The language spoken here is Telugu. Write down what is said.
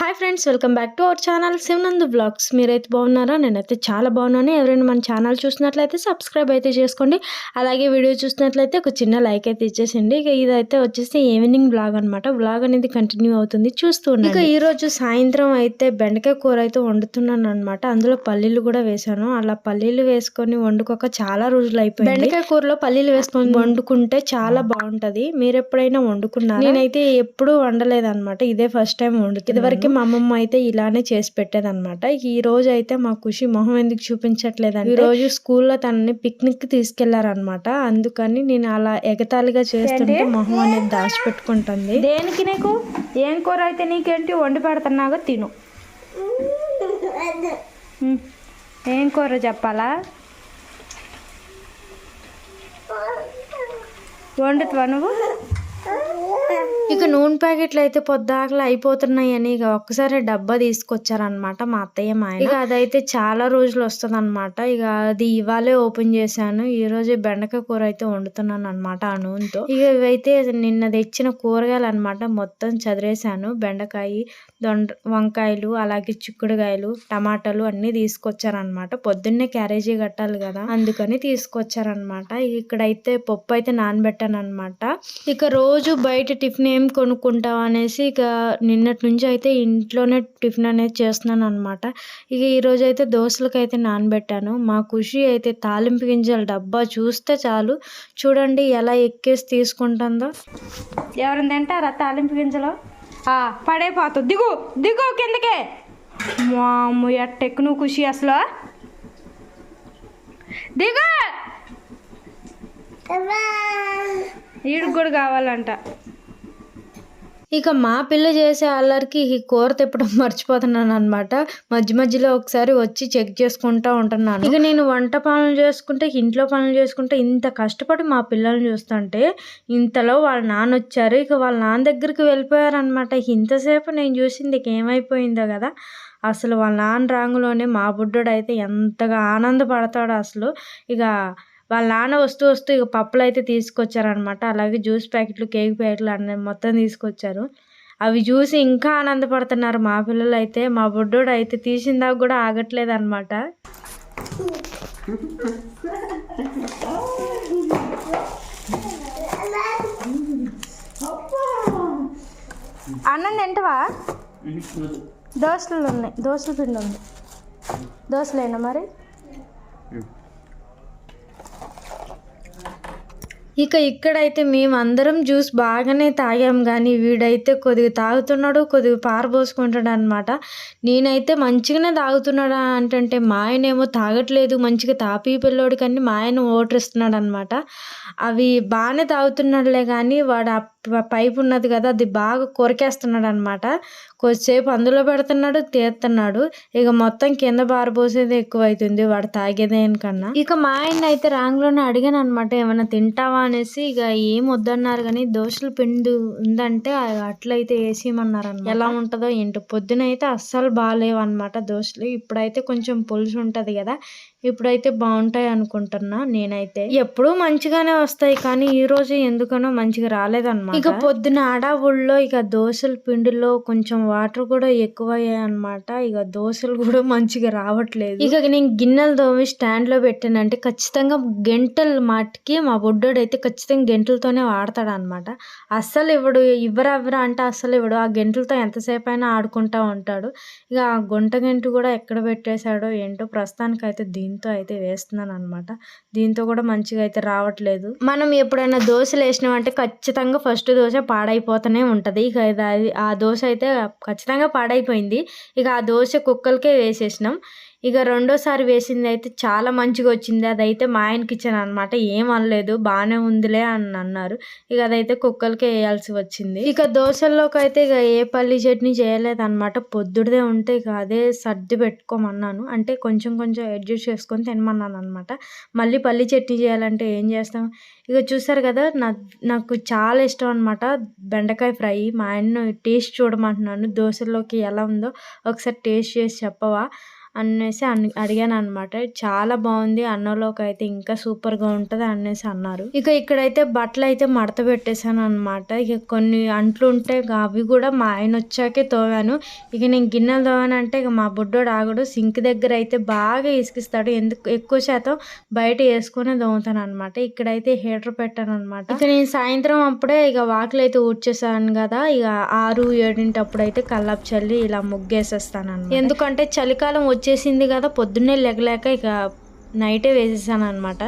Hi friends welcome back to our channel Shivanandu vlogs మీరైతే బాగున్నారా? నేనైతే చాలా బాగున్నాను. ఎవరైనా మన ఛానల్ చూసినట్లయితే సబ్స్క్రైబ్ అయితే చేసుకోండి. అలాగే వీడియో చూసినట్లయితే ఒక చిన్న లైక్ అయితే ఇచ్చేసండి ఇక ఇదైతే వచ్చేసి ఈవినింగ్ బ్లాగ్ అనమాట బ్లాగ్ అనేది కంటిన్యూ అవుతుంది. చూస్తూ ఇక ఈ రోజు సాయంత్రం అయితే బెండకాయ కూర అయితే వండుతున్నాను అనమాట అందులో పల్లీలు కూడా వేసాను అలా పల్లీలు వేసుకొని వండుకోక చాలా రోజులు అయిపోయింది. బెండకాయ కూరలో పల్లీలు వేసుకొని వండుకుంటే చాలా బాగుంటది. మీరు ఎప్పుడైనా వండుకున్నారా? నేనైతే ఎప్పుడూ వండలేదన్నమాట. ఇదే ఫస్ట్ టైం వండుతుంది ఇదివరకు మా అమ్మమ్మ అయితే ఇలానే చేసి పెట్టేదన్నమాట. ఈ రోజు అయితే మా ఖుషి మొహం ఎందుకు చూపించట్లేదంటే ఈ రోజు స్కూల్లో తనని పిక్నిక్ తీసుకెళ్ళారనమాట అందుకని నేను అలా ఎగతాళిగా చేస్తుంటే మొహం అనేది దాచిపెట్టుకుంటుంది. దేనికి నీకు? ఏం కూర అయితే నీకేంటి? వండి పెడుతున్నాగా తిను. ఏం కూర చెప్పాలా? వండుతావా నువ్వు? ఇక నూనె ప్యాకెట్లు అయితే పొద్దాకలు అయిపోతున్నాయని ఇక ఒక్కసారి డబ్బా తీసుకొచ్చారనమాట మా అత్తయ్య మా ఆయన. ఇక అదైతే చాలా రోజులు వస్తుంది అనమాట ఇక అది ఇవాళే ఓపెన్ చేశాను. ఈ రోజే బెండకాయ కూర అయితే వండుతున్నాను అనమాట ఆ నూనెతో. ఇక ఇవైతే నిన్న తెచ్చిన కూరగాయలు అనమాట మొత్తం చదిరేశాను. బెండకాయ దొండ వంకాయలు అలాగే చిక్కుడుకాయలు టమాటాలు అన్ని తీసుకొచ్చారనమాట పొద్దున్నే క్యారేజీ కట్టాలి కదా అందుకని తీసుకొచ్చారనమాట ఇక్కడైతే పప్పు అయితే నానబెట్టాను అనమాట ఇక రోజు బయట టిఫిన్ ఏం కొనుక్కుంటాం అనేసి ఇక నిన్నటి నుంచి అయితే ఇంట్లోనే టిఫిన్ అనేది చేస్తున్నాను అనమాట ఇక ఈ రోజు అయితే దోశలకు అయితే నానబెట్టాను. మా ఖుషి అయితే తాలింపు గింజల డబ్బా చూస్తే చాలు. చూడండి ఎలా ఎక్కేసి తీసుకుంటుందో. ఎవరైనా తింటారా తాలింపు గింజలు? ఆ, పడైపోతావు దిగు దిగు కిందకే. మాము ఎట్టెక్కు నువ్వు ఖుషి అసలు. దిగు. ఈడికి కూడా కావాలంట. ఇక మా పిల్ల చేసే అల్లరికి ఈ కూర తిప్పడం మర్చిపోతున్నాను అనమాట మధ్య మధ్యలో ఒకసారి వచ్చి చెక్ చేసుకుంటూ ఉంటున్నాను. ఇక నేను వంట పనులు చేసుకుంటే ఇంట్లో పనులు చేసుకుంటే ఇంత కష్టపడి మా పిల్లల్ని చూస్తుంటే ఇంతలో వాళ్ళ నాన్న వచ్చారు. ఇక వాళ్ళ నాన్న దగ్గరికి వెళ్ళిపోయారనమాట ఇంతసేపు నేను చూసింది ఇక ఏమైపోయిందో కదా. అసలు వాళ్ళ నాన్న రాంగులోనే మా బుడ్డోడు అయితే ఎంతగా ఆనందపడతాడో అసలు. ఇక వాళ్ళ నాన్న వస్తూ వస్తూ ఇక పప్పులు అయితే తీసుకొచ్చారనమాట అలాగే జ్యూస్ ప్యాకెట్లు కేక్ ప్యాకెట్లు అన్నీ మొత్తం తీసుకొచ్చారు. అవి చూసి ఇంకా ఆనందపడుతున్నారు మా పిల్లలు అయితే. మా బుడ్డోడు అయితే తీసిందాక కూడా ఆగట్లేదు అనమాట అన్నం తింటవా? దోశలు ఉన్నాయి. దోశల పిండి ఉంది. దోశలేనా మరి? ఇక ఇక్కడైతే మేము అందరం జ్యూస్ బాగానే తాగాం కానీ వీడైతే కొద్దిగా తాగుతున్నాడు కొద్దిగా పారబోసుకుంటాడు అనమాట నేనైతే మంచిగానే తాగుతున్నాడా అంటే మా ఆయనేమో తాగట్లేదు మంచిగా తాపి పిల్లోడు కానీ మా ఆయన ఓటర్ ఇస్తున్నాడు అనమాట అవి బాగానే తాగుతున్నాడులే కానీ వాడు పైపు ఉన్నది కదా అది బాగా కొరికేస్తున్నాడు అనమాట కొద్దిసేపు అందులో పెడుతున్నాడు తీస్తున్నాడు. ఇక మొత్తం కింద బారబోసేది ఎక్కువ అవుతుంది వాడు తాగేదేనికన్నా ఇక మా ఆయన అయితే రాంగ్లోనే అడిగాను అనమాట ఏమైనా తింటావా? అనేసి ఇక ఏం వద్దన్నారు కానీ దోశలు పిండి ఉందంటే అట్లయితే వేసేయమన్నారు ఎలా ఉంటుందో ఏంటో పొద్దున అయితే అస్సలు బాగాలేవు అనమాట దోశలు. ఇప్పుడైతే కొంచెం పులుసు ఉంటుంది కదా ఇప్పుడైతే బాగుంటాయి అనుకుంటున్నా నేనైతే. ఎప్పుడూ మంచిగానే వస్తాయి కానీ ఈ రోజు ఎందుకనో మంచిగా రాలేదన్నమాట. ఇక పొద్దున ఆడావుల్లో ఇక దోశల పిండిలో కొంచెం వాటర్ కూడా ఎక్కువ అయ్యాయి అనమాట ఇక దోశలు కూడా మంచిగా రావట్లేదు. ఇక నేను గిన్నెలు తోమి స్టాండ్లో పెట్టానంటే ఖచ్చితంగా గంటలు మాటికి మా బొడ్డోడు అయితే ఖచ్చితంగా గంటలతోనే వాడతాడు అనమాట అస్సలు ఇవ్వడు ఇవ్వరా ఇవ్వరా అంటే అస్సలు ఇవ్వడు ఆ గంటలతో ఎంతసేపు అయినా ఆడుకుంటా ఉంటాడు. ఇక ఆ గుంట గంట కూడా ఎక్కడ పెట్టేశాడో ఏంటో ప్రస్తుతానికి అయితే దీంతో అయితే వేస్తున్నాను అనమాట దీంతో కూడా మంచిగా అయితే రావట్లేదు. మనం ఎప్పుడైనా దోశలు వేసినామంటే ఖచ్చితంగా ఫస్ట్ దోశ పాడైపోతూనే ఉంటుంది. ఇక అది- ఆ దోశ అయితే ఖచ్చితంగా పాడైపోయింది. ఇక ఆ దోశ కుక్కలకే వేసేసినాం. ఇక రెండోసారి వేసింది అయితే చాలా మంచిగా వచ్చింది అదైతే మా ఆయనకి ఇచ్చాను అనమాట ఏం అనలేదు బాగానే ఉందిలే అని అన్నారు. ఇక అదైతే కుక్కలకే వేయాల్సి వచ్చింది. ఇక దోశల్లోకి అయితే ఇక ఏ పల్లి చట్నీ చేయలేదు అనమాట ఉంటే ఇక అదే సర్ది పెట్టుకోమన్నాను. అంటే కొంచెం కొంచెం అడ్జస్ట్ చేసుకొని తినమన్నాను అనమాట మళ్ళీ పల్లి చట్నీ చేయాలంటే ఏం చేస్తాం? ఇక చూసారు కదా నాకు చాలా ఇష్టం అనమాట బెండకాయ ఫ్రై. మా ఆయన టేస్ట్ చూడమంటున్నాను. దోశల్లోకి ఎలా ఉందో ఒకసారి టేస్ట్ చేసి చెప్పవా? అనేసి అన్ అడిగాను అనమాట చాలా బాగుంది అన్నంలోకి అయితే ఇంకా సూపర్గా ఉంటుంది అనేసి అన్నారు. ఇక ఇక్కడైతే బట్టలు అయితే మడత పెట్టేశాను అనమాట ఇక కొన్ని అంట్లు ఉంటే ఇక అవి కూడా మా ఆయన వచ్చాకే తోవాను. ఇక నేను గిన్నెలు తోవానంటే ఇక మా బుడ్డోడు ఆగడు. సింక్ దగ్గర అయితే బాగా ఇసుకిస్తాడు. ఎందుకు ఎక్కువ శాతం బయట వేసుకునే దోముతాను అనమాట ఇక్కడైతే హీటర్ పెట్టాను అనమాట ఇక నేను సాయంత్రం అప్పుడే ఇక వాకిలు అయితే ఊడ్చేసాను కదా. ఇక ఆరు ఏడింటి అప్పుడు అయితే కల్లాపు చల్లి ఇలా ముగ్గేసేస్తాను ఎందుకంటే చలికాలం వచ్చేసింది కదా పొద్దున్నే లెగలేక ఇక నైటే వేసేసాను అనమాట